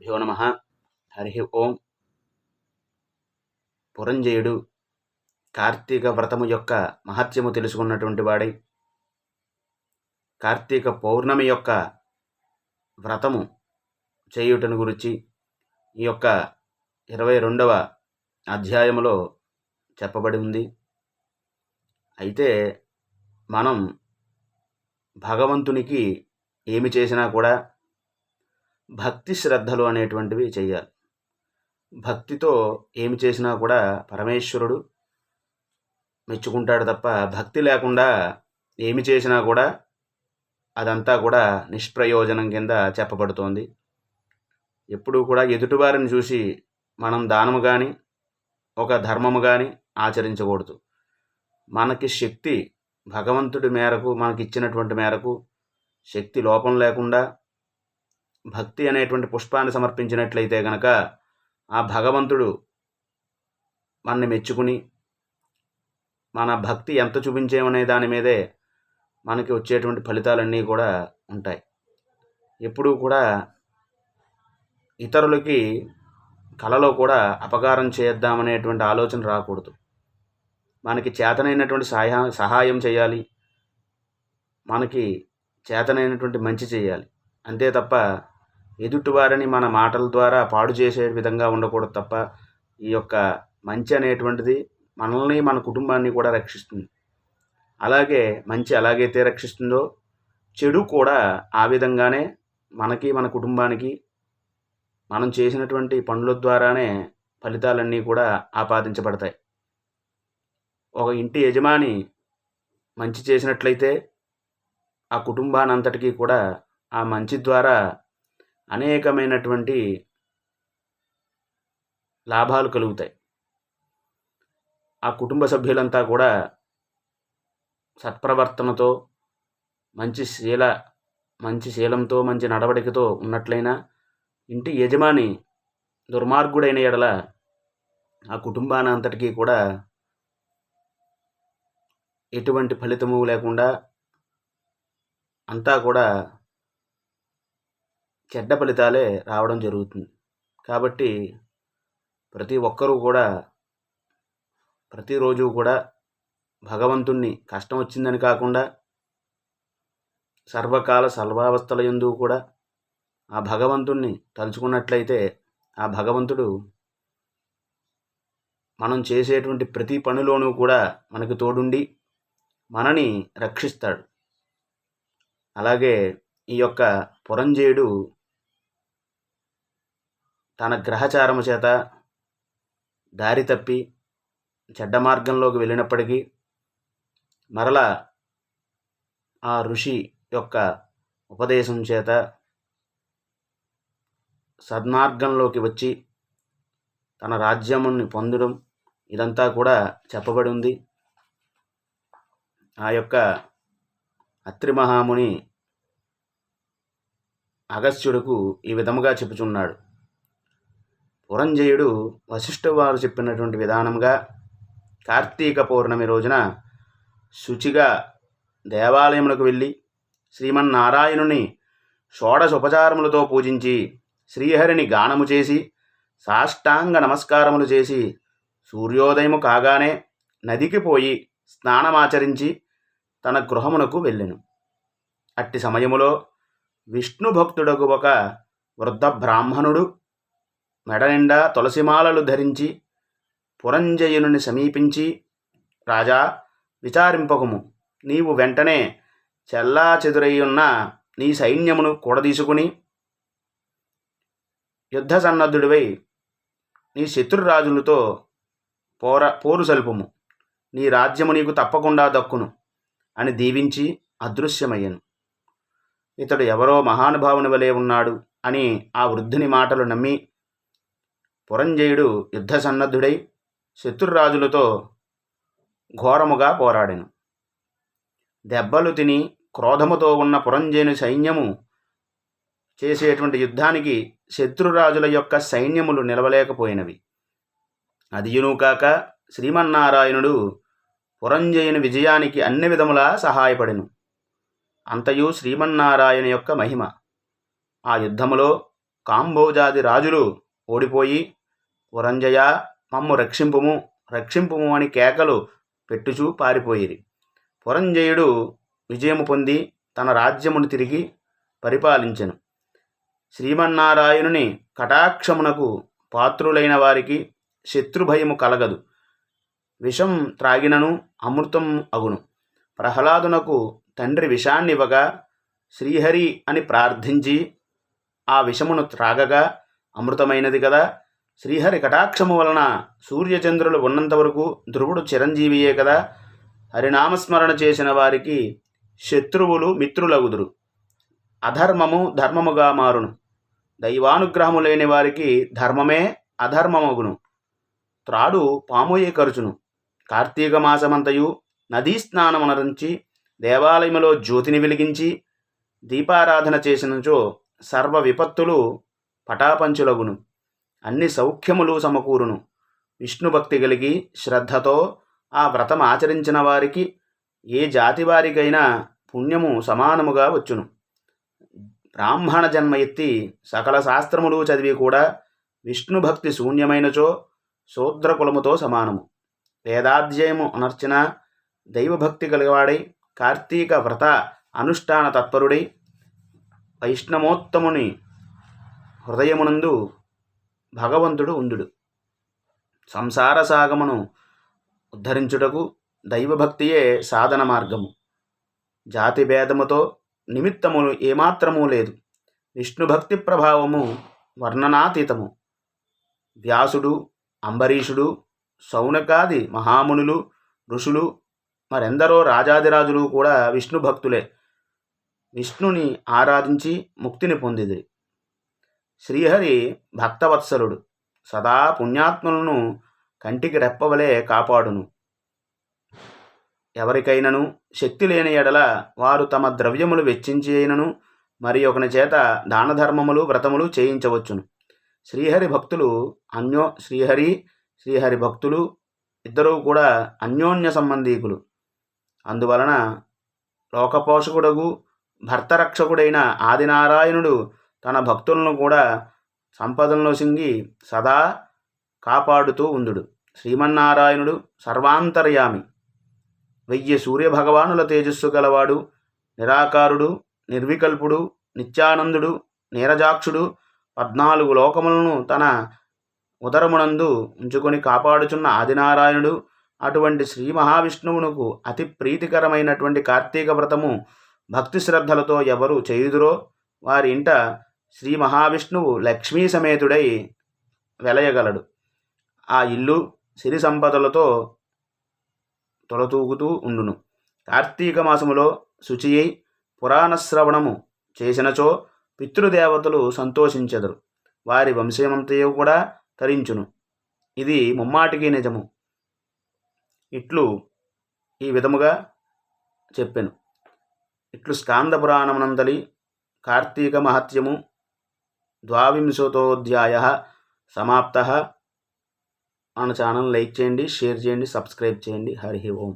శ్రీగురుభ్యో నమ. హరి ఓం. పురంజయుడు కార్తీక వ్రతము యొక్క మహత్యము తెలుసుకున్నటువంటి వాడై కార్తీక పౌర్ణమి యొక్క వ్రతము చేయుటను గురించి ఈ యొక్క ఇరవై రెండవ అధ్యాయములో చెప్పబడి ఉంది. అయితే మనం భగవంతునికి ఏమి చేసినా కూడా భక్తి శ్రద్ధలు అనేటువంటివి చేయాలి భక్తితో ఏమి చేసినా కూడా పరమేశ్వరుడు మెచ్చుకుంటాడు తప్ప భక్తి లేకుండా ఏమి చేసినా కూడా అదంతా కూడా నిష్ప్రయోజనం కింద చెప్పబడుతోంది. ఎప్పుడూ కూడా ఎదుటివారిని చూసి మనం దానము కానీ ఒక ధర్మము కానీ ఆచరించకూడదు. మనకి శక్తి భగవంతుడి మేరకు మనకి ఇచ్చినటువంటి మేరకు శక్తి లోపం లేకుండా భక్తి అనేటువంటి పుష్పాన్ని సమర్పించినట్లయితే గనక ఆ భగవంతుడు మనని మెచ్చుకుని మన భక్తి ఎంత చూపించేమనే దాని మీదే మనకి వచ్చేటువంటి ఫలితాలన్నీ కూడా ఉంటాయి. ఎప్పుడూ కూడా ఇతరులకి కళలో కూడా అపకారం చేద్దామనేటువంటి ఆలోచన రాకూడదు. మనకి చేతనైనటువంటి సహాయ సహాయం చేయాలి. మనకి చేతనైనటువంటి మంచి చేయాలి. అంతే తప్ప ఎదుటివారిని మన మాటల ద్వారా పాడు చేసే విధంగా ఉండకూడదు తప్ప ఈ యొక్క మంచి అనేటువంటిది మనల్ని మన కుటుంబాన్ని కూడా రక్షిస్తుంది. అలాగే మంచి ఎలాగైతే రక్షిస్తుందో చెడు కూడా ఆ విధంగానే మనకి మన కుటుంబానికి మనం చేసినటువంటి పనుల ద్వారానే ఫలితాలన్నీ కూడా ఆపాదించబడతాయి. ఒక ఇంటి యజమాని మంచి చేసినట్లయితే ఆ కుటుంబానంతటికీ కూడా ఆ మంచి ద్వారా అనేకమైనటువంటి లాభాలు కలుగుతాయి. ఆ కుటుంబ సభ్యులంతా కూడా సత్ప్రవర్తనతో మంచి శీల మంచి శీలంతో మంచి నడవడికతో ఉన్నట్లయినా ఇంటి యజమాని దుర్మార్గుడైన ఎడల ఆ కుటుంబానంతటికీ కూడా ఎటువంటి ఫలితము లేకుండా అంతా కూడా చెడ్డ ఫలితాలే రావడం జరుగుతుంది. కాబట్టి ప్రతి ఒక్కరూ కూడా ప్రతిరోజు కూడా భగవంతుణ్ణి కష్టం వచ్చిందని కాకుండా సర్వకాల సర్వావస్థల ఎందు కూడా ఆ భగవంతుణ్ణి తలుచుకున్నట్లయితే ఆ భగవంతుడు మనం చేసేటువంటి ప్రతి పనిలోనూ కూడా మనకు తోడుండి మనని రక్షిస్తాడు. అలాగే ఈ యొక్క పురంజేయుడు తన గ్రహచారము చేత దారి తప్పి చెడ్డ మార్గంలోకి వెళ్ళినప్పటికీ మరలా ఆ ఋషి యొక్క ఉపదేశం చేత సద్మార్గంలోకి వచ్చి తన రాజ్యముని పొందడం ఇదంతా కూడా చెప్పబడి ఉంది. ఆ యొక్క అత్రి మహాముని అగస్త్యుడుకు ఈ విధముగా చెప్పుచున్నాడు పురంజయుడు వశిష్ఠ వారు చెప్పినటువంటి విధానంగా కార్తీక పౌర్ణమి రోజున శుచిగా దేవాలయములకు వెళ్ళి శ్రీమన్నారాయణుని షోడశోపచారములతో పూజించి శ్రీహరిని గానము చేసి సాష్టాంగ నమస్కారములు చేసి సూర్యోదయము కాగానే నదికి పోయి స్నానమాచరించి తన గృహమునకు వెళ్ళెను. అట్టి సమయములో విష్ణు భక్తుడకు ఒక వృద్ధ బ్రాహ్మణుడు మెడ నిండా తులసిమాలలు ధరించి పురంజయుని సమీపించి రాజా విచారింపకము. నీవు వెంటనే చెల్లా చెదురయ్యున్న నీ సైన్యమును కూడదీసుకుని యుద్ధ సన్నద్ధుడివై నీ శత్రురాజులతో పోర పోరు సలుపుము. నీ రాజ్యము నీకు తప్పకుండా దక్కును అని దీవించి అదృశ్యమయ్యను. ఇతడు ఎవరో మహానుభావుని వలె ఉన్నాడు అని ఆ వృద్ధుని మాటలు నమ్మి పురంజయుడు యుద్ధ సన్నద్ధుడై శత్రురాజులతో ఘోరముగా పోరాడెను. దెబ్బలు తిని క్రోధముతో ఉన్న పురంజయుని సైన్యము చేసేటువంటి యుద్ధానికి శత్రురాజుల యొక్క సైన్యములు నిలవలేకపోయినవి. అదియును కాక శ్రీమన్నారాయణుడు పురంజయుని విజయానికి అన్ని విధములా సహాయపడెను. అంతయు శ్రీమన్నారాయణ యొక్క మహిమ. ఆ యుద్ధములో కాంబోజాది రాజులు ఓడిపోయి పురంజయ మమ్ము రక్షింపుము రక్షింపుము అని కేకలు పెట్టుచూ పారిపోయిరి. పురంజయుడు విజయము పొంది తన రాజ్యమును తిరిగి పరిపాలించెను. శ్రీమన్నారాయణుని కటాక్షమునకు పాత్రులైన వారికి శత్రుభయము కలగదు. విషం త్రాగినను అమృతం అగును. ప్రహ్లాదునకు తండ్రి విషాన్నివ్వగా శ్రీహరి అని ప్రార్థించి ఆ విషమును త్రాగగా అమృతమైనది కదా శ్రీహరి కటాక్షము వలన సూర్యచంద్రులు ఉన్నంత వరకు ధ్రువుడు చిరంజీవియే కదా. హరినామస్మరణ చేసిన వారికి శత్రువులు మిత్రులగుదురు. అధర్మము ధర్మముగా మారును. దైవానుగ్రహము లేని వారికి ధర్మమే అధర్మమగును. త్రాడు పాముయే ఖర్చును కార్తీక మాసమంతయు నదీ స్నానమునరించి దేవాలయములో జ్యోతిని వెలిగించి దీపారాధన చేసినచో సర్వ విపత్తులు పటాపంచులగును. అన్ని సౌఖ్యములు సమకూరును. విష్ణు భక్తి కలిగి శ్రద్ధతో ఆ వ్రతం ఆచరించిన వారికి ఏ జాతి వారికైనా పుణ్యము సమానముగా వచ్చును. బ్రాహ్మణ జన్మ ఎత్తి సకల శాస్త్రములు చదివి కూడా విష్ణు భక్తి శూన్యమైనచో శూద్రకులముతో సమానము. వేదాధ్యయము అనర్చిన దైవభక్తి కలిగివాడై కార్తీక వ్రత అనుష్ఠాన తత్పరుడై వైష్ణవోత్తముని హృదయమునందు భగవంతుడు ఉందుడు సంసార సాగమును ఉద్ధరించుటకు దైవభక్తియే సాధన మార్గము. జాతి భేదముతో నిమిత్తములు ఏమాత్రమూ లేదు. విష్ణుభక్తి ప్రభావము వర్ణనాతీతము. వ్యాసుడు అంబరీషుడు సౌనకాది మహామునులు ఋషులు మరెందరో రాజాదిరాజులు కూడా విష్ణు భక్తులే. విష్ణుని ఆరాధించి ముక్తిని పొందిది శ్రీహరి భక్తవత్సలుడు. సదా పుణ్యాత్ములను కంటికి రెప్పవలే కాపాడును. ఎవరికైనను శక్తి లేని ఎడల వారు తమ ద్రవ్యములు వెచ్చించి అయినను మరి ఒకని చేత దానధర్మములు వ్రతములు చేయించవచ్చును. శ్రీహరి భక్తులు అన్యో శ్రీహరి శ్రీహరి భక్తులు ఇద్దరూ కూడా అన్యోన్య సంబంధీకులు. అందువలన లోకపోషకుడగు భర్తరక్షకుడైన ఆదినారాయణుడు తన భక్తులను కూడా సంపదలను సింగి సదా కాపాడుతూ ఉందుడు. శ్రీమన్నారాయణుడు సర్వాంతర్యామి. వెయ్యి సూర్యభగవానుల తేజస్సు గలవాడు నిరాకారుడు నిర్వికల్పుడు నిత్యానందుడు నీరజాక్షుడు పద్నాలుగు లోకములను తన ఉదరమునందు ఉంచుకొని కాపాడుచున్న ఆదినారాయణుడు అటువంటి శ్రీ మహావిష్ణువునకు అతి ప్రీతికరమైనటువంటి కార్తీక వ్రతము భక్తి శ్రద్ధలతో ఎవరు చేయుదురో వారి ఇంట శ్రీ మహావిష్ణువు లక్ష్మీ సమేతుడై వెలయగలడు. ఆ ఇల్లు సిరి సంపదలతో తొలతూగుతూ ఉండును. కార్తీక మాసములో శుచియై పురాణ శ్రవణము చేసినచో పితృదేవతలు సంతోషించెదరు. వారి వంశమంతయు కూడా తరించును. ఇది ముమ్మాటికి నిజము. ఇట్లు ఈ విధముగా చెప్పెను. ఇట్లు స్కాంద పురాణమునందలి కార్తీక మహత్యము ద్వావింశతోధ్యాయ సమాప్త. మన ఛానల్ లైక్ చేయండి షేర్ చేయండి సబ్స్క్రైబ్ చేయండి. హరి ఓం.